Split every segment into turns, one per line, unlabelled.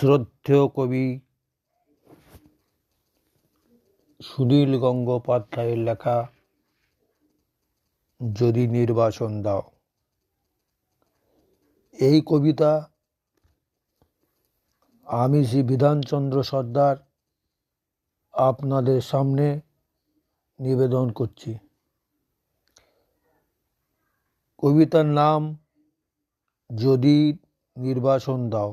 শ্রদ্ধেয় কবি সুনীল গঙ্গোপাধ্যায়ের লেখা যদি নির্বাসন দাও। এই কবিতা আমি শ্রী বিধানচন্দ্র সর্দার আপনাদের সামনে নিবেদন করছি। কবিতার নাম যদি নির্বাসন দাও।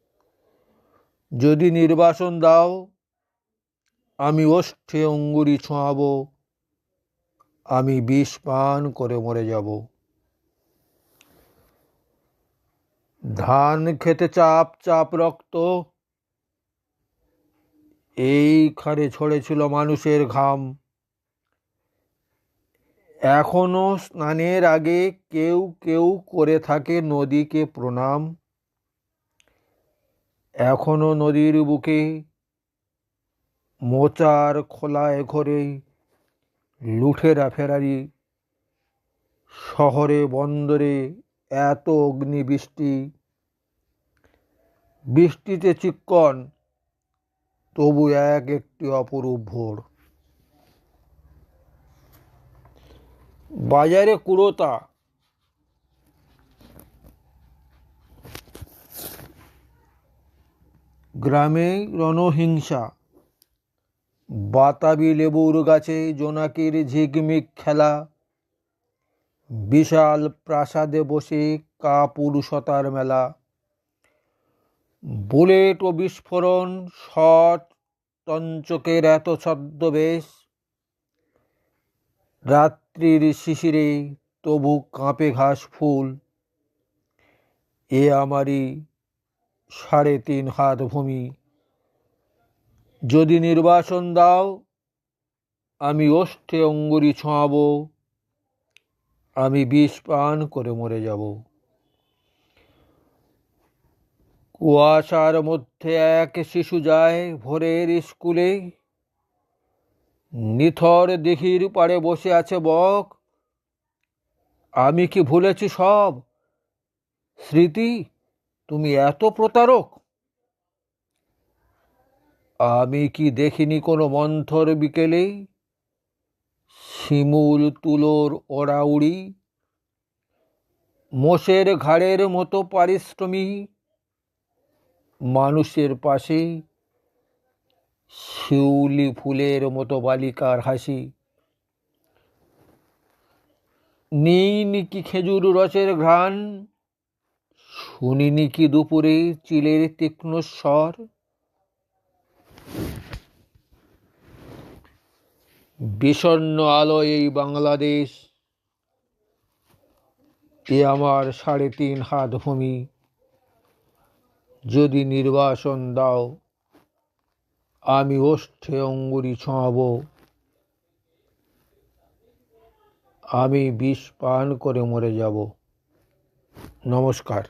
যদি নির্বাসন দাও, আমি ওষ্ঠে অঙ্গুরি ছোঁয়াব, আমি বিষ পান করে মরে যাব। ধান খেতে চাপ চাপ রক্ত এইখানে ছড়েছিল মানুষের ঘাম। এখনও স্নানের আগে কেউ কেউ করে থাকে নদীকে প্রণাম। এখনও নদীর বুকে মোচার খোলায় ঘরে লুঠেরা ফেরারি শহরে বন্দরে এত অগ্নিবৃষ্টি। বৃষ্টিতে চিক্কন, তবু এক একটি অপরূপ ভোর। বাজারে কুড়োতা গ্রামে রণহিংসা। বাতাবি লেবুর গাছে জোনাকির ঝিকমিক খেলা। বিশাল প্রাসাদে বসে কাপুরুষতার মেলা। বুলেট ও বিস্ফোরণ, শট তঞ্চকের এত ছদ্মবেশ। রাত্রির শিশিরে তবু কাঁপে ঘাস ফুল। এ আমারই সাড়ে তিন হাত ভূমি। যদি নির্বাসন দাও, আমি ওষ্ঠে অঙ্গুরি ছোঁয়াব। আমি বিষ পান করে মরে যাব। কুয়াশার মধ্যে এক শিশু যায় ভোরের স্কুলে। নিথর দিঘির পাড়ে বসে আছে বক। আমি কি ভুলেছি সব? স্মৃতি? তুমি এত প্রতারক? আমি কি দেখিনি কোনো মন্থর বিকেলে শিমুল তুলোর ওড়াউড়ি? মোষের ঘাড়ের মতো পারিশ্রমী? মানুষের পাশে শিউলি ফুলের মতো বালিকার হাসি? নিইনি কি খেজুর রসের ঘ্রাণ? শুনিনি কি দুপুরে চিলের তীক্ষ্ণ স্বর? বিষণ্ন আলোয় এই বাংলাদেশ, এ আমার সাড়ে তিন হাত ভূমি। যদি নির্বাসন দাও, আমি ওষ্ঠে অঙ্গুরি ছোঁয়াব আমি বিষ পান করে মরে যাব। নমস্কার।